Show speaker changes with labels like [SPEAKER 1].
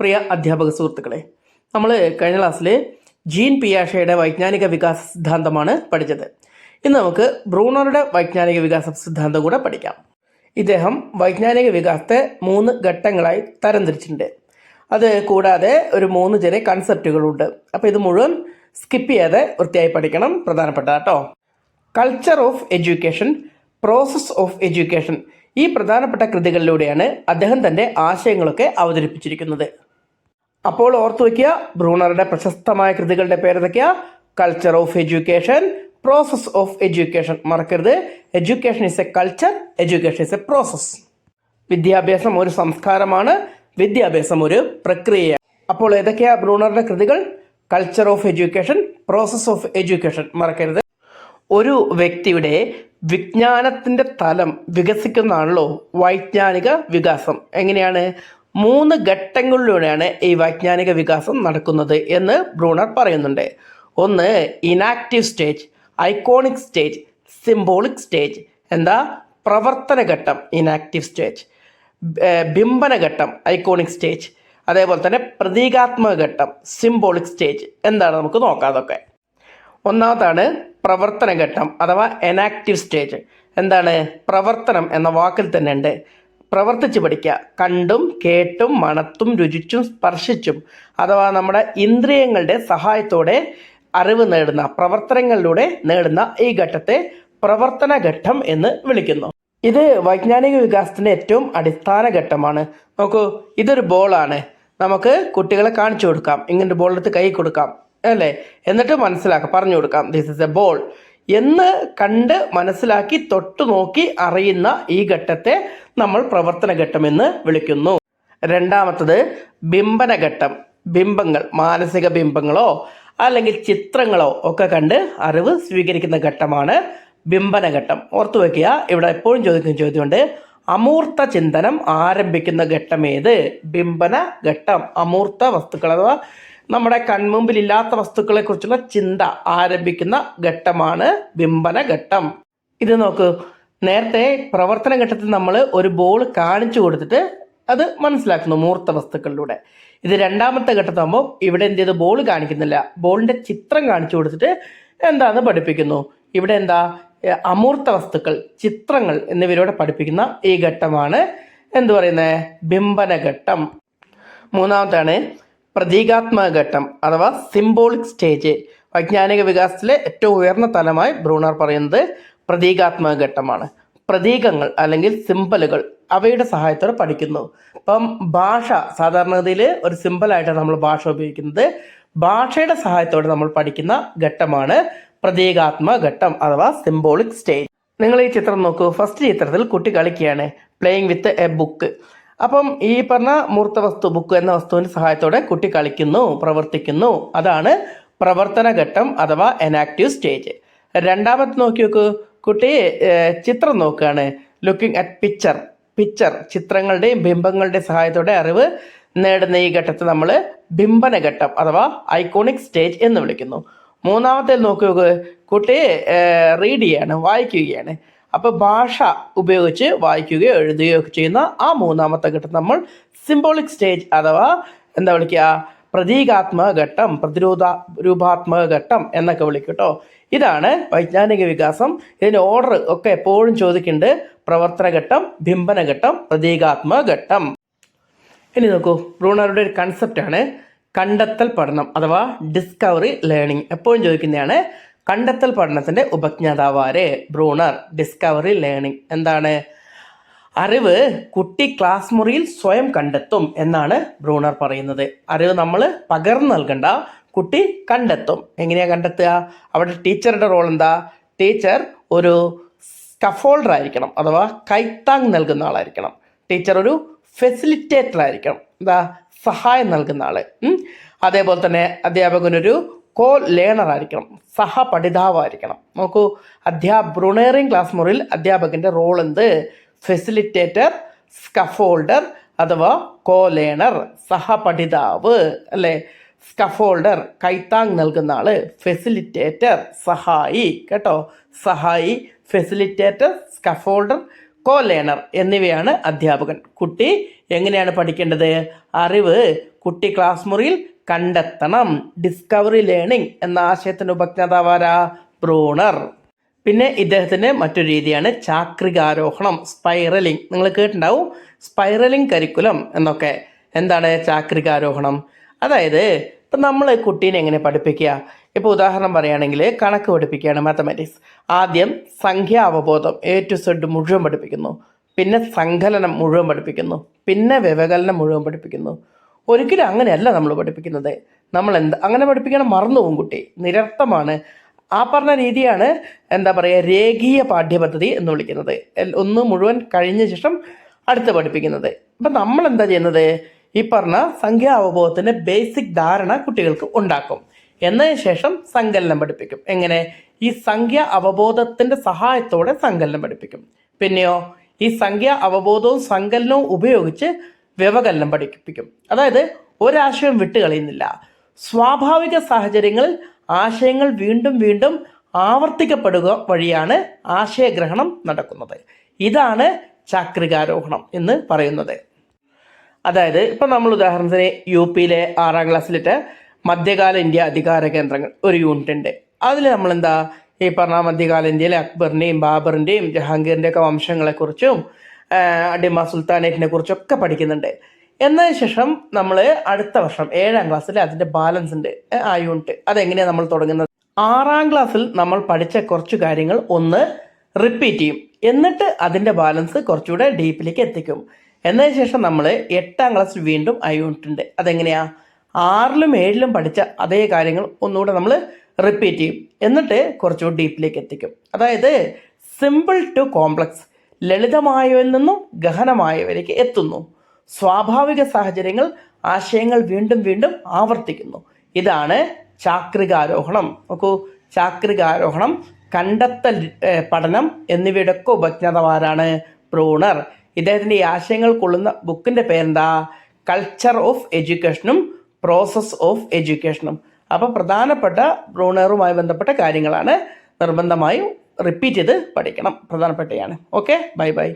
[SPEAKER 1] പ്രിയ അധ്യാപക സുഹൃത്തുക്കളെ നമ്മൾ കഴിഞ്ഞ ക്ലാസ്സിൽ ജീൻ പിയാഷയുടെ വൈജ്ഞാനിക വികാസ സിദ്ധാന്തമാണ് പഠിച്ചത്. ഇന്ന് നമുക്ക് ബ്രൂണറുടെ വൈജ്ഞാനിക വികാസ സിദ്ധാന്തം കൂടെ പഠിക്കാം. ഇദ്ദേഹം വൈജ്ഞാനിക വികാസത്തെ മൂന്ന് ഘട്ടങ്ങളായി തരംതിരിച്ചിട്ടുണ്ട്. അത് കൂടാതെ ഒരു മൂന്ന് ചെറിയ കൺസെപ്റ്റുകളുണ്ട് അപ്പോൾ ഇത് മുഴുവൻ സ്കിപ്പ് ചെയ്യാതെ വൃത്തിയായി പഠിക്കണം. പ്രധാനപ്പെട്ട കേട്ടോ. Culture of education process of education ഈ പ്രധാനപ്പെട്ട കൃതികളിലൂടെയാണ് അദ്ദേഹം തന്റെ ആശയങ്ങളൊക്കെ അവതരിപ്പിച്ചിരിക്കുന്നത്. അപ്പോൾ ഓർത്തു വയ്ക്കുക ബ്രൂണറുടെ പ്രശസ്തമായ കൃതികളുടെ പേരെതൊക്കെയാ culture of education process of education മറക്കരുത്. Education is a culture education is a process വിദ്യാഭ്യാസം ഒരു സംസ്കാരമാണ് വിദ്യാഭ്യാസം ഒരു പ്രക്രിയയാണ്. അപ്പോൾ ഏതൊക്കെയാ ബ്രൂണറുടെ കൃതികൾ? Culture of education process of education മറക്കരുത്. ഒരു വ്യക്തിയുടെ വിജ്ഞാനത്തിന്റെ തലം വികസിക്കുന്നതാണല്ലോ വൈജ്ഞാനിക വികാസം. എങ്ങനെയാണ്? മൂന്ന് ഘട്ടങ്ങളിലൂടെയാണ് ഈ വൈജ്ഞാനിക വികാസം നടക്കുന്നത് എന്ന് ബ്രൂണർ പറയുന്നുണ്ട്. ഒന്ന് enactive stage iconic stage symbolic stage എന്താ? പ്രവർത്തന ഘട്ടം ഇനാക്റ്റീവ് സ്റ്റേജ് ബിംബന ഘട്ടം ഐക്കോണിക് സ്റ്റേജ് അതേപോലെ തന്നെ പ്രതീകാത്മക ഘട്ടം സിംബോളിക് സ്റ്റേജ് എന്താണ് നമുക്ക് നോക്കാം അതൊക്കെ. ഒന്നാമതാണ് പ്രവർത്തന ഘട്ടം അഥവാ എനാക്റ്റീവ് സ്റ്റേജ് എന്താണ്? പ്രവർത്തനം എന്ന വാക്കിൽ തന്നെ ഉണ്ട്. പ്രവർത്തിച്ച് പഠിക്കുക. കണ്ടും കേട്ടും മണത്തും രുചിച്ചും സ്പർശിച്ചും അഥവാ നമ്മുടെ ഇന്ദ്രിയങ്ങളുടെ സഹായത്തോടെ അറിവ് നേടുന്ന പ്രവർത്തനങ്ങളിലൂടെ നേടുന്ന ഈ ഘട്ടത്തെ പ്രവർത്തന ഘട്ടം എന്ന് വിളിക്കുന്നു. ഇത് വൈജ്ഞാനിക വികാസത്തിന്റെ ഏറ്റവും അടിസ്ഥാന ഘട്ടമാണ്. നോക്കൂ ഇതൊരു ബോളാണ്. നമുക്ക് കുട്ടികളെ കാണിച്ചു കൊടുക്കാം. ഇങ്ങനെ ബോളെടുത്ത് കൈ കൊടുക്കാം. അല്ലേ? എന്നിട്ട് മനസ്സിലാക്കാം പറഞ്ഞു കൊടുക്കാം. ദിസ് ഇസ് എ ബോൾ എന്ന് കണ്ട് മനസ്സിലാക്കി തൊട്ടു നോക്കി അറിയുന്ന ഈ ഘട്ടത്തെ നമ്മൾ പ്രവർത്തന ഘട്ടം എന്ന് വിളിക്കുന്നു. രണ്ടാമത്തത് ബിംബന ഘട്ടം. ബിംബങ്ങൾ മാനസിക ബിംബങ്ങളോ അല്ലെങ്കിൽ ചിത്രങ്ങളോ ഒക്കെ കണ്ട് അറിവ് സ്വീകരിക്കുന്ന ഘട്ടമാണ് ബിംബന ഘട്ടം. ഓർത്തു വയ്ക്കുക ഇവിടെ എപ്പോഴും ചോദിക്കുന്ന ചോദ്യമുണ്ട് അമൂർത്ത ചിന്തനം ആരംഭിക്കുന്ന ഘട്ടം ഏത്? ബിംബന ഘട്ടം. അമൂർത്ത വസ്തുക്കൾ അഥവാ നമ്മുടെ കൺമുമ്പിൽ ഇല്ലാത്ത വസ്തുക്കളെ കുറിച്ചുള്ള ചിന്ത ആരംഭിക്കുന്ന ഘട്ടമാണ് ബിംബന ഘട്ടം ഇത് നോക്കൂ നേരത്തെ പ്രവർത്തന ഘട്ടത്തിൽ നമ്മൾ ഒരു ബോൾ കാണിച്ചു കൊടുത്തിട്ട് അത് മനസ്സിലാക്കുന്നു മൂർത്ത വസ്തുക്കളിലൂടെ. ഇത് രണ്ടാമത്തെ ഘട്ടത്താകുമ്പോൾ ഇവിടെ എന്ത് ചെയ്ത്? ബോൾ കാണിക്കുന്നില്ല. ബോളിന്റെ ചിത്രം കാണിച്ചു കൊടുത്തിട്ട് എന്താന്ന് പഠിപ്പിക്കുന്നു? ഇവിടെ എന്താ? അമൂർത്ത വസ്തുക്കൾ ചിത്രങ്ങൾ എന്നിവരോട് പഠിപ്പിക്കുന്ന ഈ ഘട്ടമാണ് എന്തു പറയുന്നത് ബിംബന ഘട്ടം മൂന്നാമത്താണ് പ്രതീകാത്മക ഘട്ടം അഥവാ സിംബോളിക് സ്റ്റേജ് വൈജ്ഞാനിക വികാസത്തിലെ ഏറ്റവും ഉയർന്ന തലമായി ബ്രൂണർ പറയുന്നത് പ്രതീകാത്മക ഘട്ടമാണ് പ്രതീകങ്ങൾ അല്ലെങ്കിൽ സിമ്പലുകൾ അവയുടെ സഹായത്തോടെ പഠിക്കുന്നു. ഇപ്പം ഭാഷ സാധാരണഗതിയിൽ ഒരു സിമ്പിളായിട്ടാണ് നമ്മൾ ഭാഷ ഉപയോഗിക്കുന്നത് ഭാഷയുടെ സഹായത്തോടെ നമ്മൾ പഠിക്കുന്ന ഘട്ടമാണ് പ്രതീകാത്മക ഘട്ടം അഥവാ സിംബോളിക് സ്റ്റേജ് നിങ്ങൾ ഈ ചിത്രം നോക്കൂ. ഫസ്റ്റ് ചിത്രത്തിൽ കുട്ടി കളിക്കുകയാണ്. പ്ലേയിങ് വിത്ത് എ ബുക്ക് അപ്പം ഈ പറഞ്ഞ മൂർത്ത വസ്തു ബുക്ക് എന്ന വസ്തുവിന്റെ സഹായത്തോടെ കുട്ടി കളിക്കുന്നു പ്രവർത്തിക്കുന്നു. അതാണ് പ്രവർത്തന ഘട്ടം അഥവാ എനാക്റ്റീവ് സ്റ്റേജ് രണ്ടാമത് നോക്കി നോക്കൂ. കുട്ടി ചിത്രം നോക്കുകയാണ്. ലുക്കിംഗ് അറ്റ് പിക്ചർ പിക്ചർ ചിത്രങ്ങളുടെയും ബിംബങ്ങളുടെയും സഹായത്തോടെ അറിവ് നേടുന്ന ഈ ഘട്ടത്തെ നമ്മൾ ബിംബന ഘട്ടം അഥവാ ഐക്കോണിക് സ്റ്റേജ് എന്ന് വിളിക്കുന്നു. മൂന്നാമത്തെ നോക്കി നോക്കൂ. കുട്ടി റീഡ് ചെയ്യാണ് വായിക്കുകയാണ്. അപ്പോൾ ഭാഷ ഉപയോഗിച്ച് വായിക്കുകയോ എഴുതുകയോ ഒക്കെ ചെയ്യുന്ന ആ മൂന്നാമത്തെ ഘട്ടം നമ്മൾ സിംബോളിക് സ്റ്റേജ് അഥവാ എന്താ വിളിക്കുക? പ്രതീകാത്മക ഘട്ടം പ്രതിരോധ രൂപാത്മക ഘട്ടം എന്നൊക്കെ വിളിക്കും കേട്ടോ ഇതാണ് വൈജ്ഞാനിക വികാസം. ഇതിന്റെ ഓർഡർ ഒക്കെ എപ്പോഴും ചോദിക്കുന്നുണ്ട് പ്രവർത്തനഘട്ടം ബിംബനഘട്ടം ബിംബന ഘട്ടം പ്രതീകാത്മക ഘട്ടം ഇനി നോക്കൂ ബ്രൂണറുടെ ഒരു കൺസെപ്റ്റാണ് കണ്ടെത്തൽ പഠനം അഥവാ ഡിസ്കവറി ലേണിംഗ് എപ്പോഴും ചോദിക്കുന്നതാണ് കണ്ടെത്തൽ പഠനത്തിന്റെ ഉപജ്ഞാതാവാര് ബ്രൂണർ ഡിസ്കവറി ലേണിംഗ് എന്താണ്? അറിവ് കുട്ടി ക്ലാസ് മുറിയിൽ സ്വയം കണ്ടെത്തും എന്നാണ് ബ്രൂണർ പറയുന്നത്. അറിവ് നമ്മൾ പകർന്നു നൽകണ്ട കുട്ടി കണ്ടെത്തും. എങ്ങനെയാ കണ്ടെത്തുക? അവിടെ ടീച്ചറുടെ റോൾ എന്താ? ടീച്ചർ ഒരു സ്കഫോൾഡർ ആയിരിക്കണം അഥവാ കൈത്താങ് നൽകുന്ന ആളായിരിക്കണം. ടീച്ചർ ഒരു ഫെസിലിറ്റേറ്റർ ആയിരിക്കണം എന്താ? സഹായം നൽകുന്ന ആൾ. അതേപോലെ തന്നെ അധ്യാപകനൊരു കോ ലേണർ ആയിരിക്കണം. സഹപഠിതാവായിരിക്കണം. നോക്കൂ അധ്യാ ബ്രുണേറിംഗ് ക്ലാസ് മുറിയിൽ അധ്യാപകന്റെ റോൾ എന്ത്? ഫെസിലിറ്റേറ്റർ സ്കഫോൾഡർ അഥവാ കോ ലേണർ സഹപഠിതാവ് അല്ലേ? സ്കഫോൾഡർ കൈത്താങ് നൽകുന്ന ആൾ ഫെസിലിറ്റേറ്റർ സഹായി കേട്ടോ? സഹായി ഫെസിലിറ്റേറ്റർ സ്കഫോൾഡർ കോ ലേണർ എന്നിവയാണ് അധ്യാപകൻ. കുട്ടി എങ്ങനെയാണ് പഠിക്കേണ്ടത്? അറിവ് കുട്ടി ക്ലാസ് മുറിയിൽ കണ്ടെത്തണം. ഡിസ്കവറി ലേണിംഗ് എന്ന ആശയത്തിന്റെ ഉപജ്ഞാതാവാരാ ബ്രൂണർ പിന്നെ ഇദ്ദേഹത്തിന്റെ മറ്റൊരു രീതിയാണ് ചാക്രികാരോഹണം സ്പൈറലിംഗ് നിങ്ങൾ കേട്ടിട്ടുണ്ടാവും? സ്പൈറലിംഗ് കരിക്കുലം എന്നൊക്കെ. എന്താണ് ചാക്രികാരോഹണം? അതായത് ഇപ്പം നമ്മൾ കുട്ടീനെ എങ്ങനെ പഠിപ്പിക്കുക? ഇപ്പോൾ ഉദാഹരണം പറയുകയാണെങ്കിൽ കണക്ക് പഠിപ്പിക്കുകയാണ് മാത്തമാറ്റിക്സ് ആദ്യം സംഖ്യാ അവബോധം എ ടു സെഡ് മുഴുവൻ പഠിപ്പിക്കുന്നു. പിന്നെ സങ്കലനം മുഴുവൻ പഠിപ്പിക്കുന്നു. പിന്നെ വ്യവകലനം മുഴുവൻ പഠിപ്പിക്കുന്നു. ഒരിക്കലും അങ്ങനെയല്ല നമ്മൾ പഠിപ്പിക്കുന്നത്. നമ്മൾ എന്ത് അങ്ങനെ പഠിപ്പിക്കണം മറന്നു പോകും കുട്ടി. നിരർത്ഥമാണ്. ആ പറഞ്ഞ രീതിയാണ് എന്താ പറയുക രേഖീയ പാഠ്യപദ്ധതി എന്ന് വിളിക്കുന്നത്. ഒന്ന് മുഴുവൻ കഴിഞ്ഞ ശേഷം അടുത്ത് പഠിപ്പിക്കുന്നത്. അപ്പം നമ്മൾ എന്താ ചെയ്യുന്നത്? ഈ പറഞ്ഞ സംഖ്യാ അവബോധത്തിന്റെ ബേസിക് ധാരണ കുട്ടികൾക്ക് ഉണ്ടാക്കും. എന്നതിന് ശേഷം സങ്കലനം പഠിപ്പിക്കും. എങ്ങനെ? ഈ സംഖ്യ അവബോധത്തിന്റെ സഹായത്തോടെ സങ്കലനം പഠിപ്പിക്കും. പിന്നെയോ ഈ സംഖ്യ അവബോധവും സങ്കലനവും ഉപയോഗിച്ച് വ്യവകലനം പഠിപ്പിക്കും. അതായത് ഒരാശയം വിട്ടുകളയുന്നില്ല സ്വാഭാവിക സാഹചര്യങ്ങളിൽ ആശയങ്ങൾ വീണ്ടും വീണ്ടും ആവർത്തിക്കപ്പെടുക വഴിയാണ് ആശയഗ്രഹണം നടക്കുന്നത്. ഇതാണ് ചാക്രികാരോഹണം എന്ന് പറയുന്നത്. അതായത് ഇപ്പം നമ്മൾ ഉദാഹരണത്തിന് യു പിയിലെ ആറാം ക്ലാസ്സിലിട്ട് മധ്യകാല ഇന്ത്യ അധികാര കേന്ദ്രങ്ങൾ ഒരു യൂണിറ്റ് ഉണ്ട്. അതിൽ നമ്മൾ എന്താ ഈ പറഞ്ഞ മധ്യകാല ഇന്ത്യയിലെ അക്ബറിന്റെയും ബാബറിന്റെയും ജഹാംഗീറിന്റെയൊക്കെ വംശങ്ങളെക്കുറിച്ചും അടിമ സുൽത്താനേറ്റിനെ കുറിച്ചൊക്കെ പഠിക്കുന്നുണ്ട്. എന്നതിന് ശേഷം നമ്മൾ അടുത്ത വർഷം ഏഴാം ക്ലാസ്സിൽ അതിന്റെ ബാലൻസ് ഉണ്ട് ആ യൂണിറ്റ് അതെങ്ങനെയാണ് നമ്മൾ തുടങ്ങുന്നത്? ആറാം ക്ലാസ്സിൽ നമ്മൾ പഠിച്ച കുറച്ച് കാര്യങ്ങൾ ഒന്ന് റിപ്പീറ്റ് ചെയ്യും. എന്നിട്ട് അതിന്റെ ബാലൻസ് കുറച്ചുകൂടെ ഡീപ്പിലേക്ക് എത്തിക്കും. എന്നതിന് ശേഷം നമ്മൾ എട്ടാം ക്ലാസ്സിൽ വീണ്ടും ആ യൂണിറ്റ് ഉണ്ട്. അതെങ്ങനെയാ? ആറിലും ഏഴിലും പഠിച്ച അതേ കാര്യങ്ങൾ ഒന്നുകൂടെ നമ്മൾ റിപ്പീറ്റ് ചെയ്യും. എന്നിട്ട് കുറച്ചുകൂടി ഡീപ്പിലേക്ക് എത്തിക്കും. അതായത് സിമ്പിൾ ടു കോംപ്ലക്സ് ലളിതമായവയിൽ നിന്നും ഗഹനമായവയിലേക്ക് എത്തുന്നു. സ്വാഭാവിക സാഹചര്യങ്ങൾ ആശയങ്ങൾ വീണ്ടും വീണ്ടും ആവർത്തിക്കുന്നു. ഇതാണ് ചാക്രികാരോഹണം. നോക്കൂ ചാക്രികാരോഹണം കണ്ടെത്തൽ പഠനം എന്നിവയുടെ ഒക്കെ ഉപജ്ഞാതാവാരാണ് ബ്രൂണർ ഇദ്ദേഹത്തിന്റെ ഈ ആശയങ്ങൾ കൊള്ളുന്ന ബുക്കിന്റെ പേരെന്താ? കൾച്ചർ ഓഫ് എഡ്യൂക്കേഷനും പ്രോസസ് ഓഫ് എഡ്യൂക്കേഷനും അപ്പോൾ പ്രധാനപ്പെട്ട ബ്രൂണറുമായി ബന്ധപ്പെട്ട കാര്യങ്ങളാണ് നിർബന്ധമായും റിപ്പീറ്റ് ചെയ്ത് പഠിക്കണം. പ്രധാനപ്പെട്ടയാണ് ഓക്കെ ബൈ ബൈ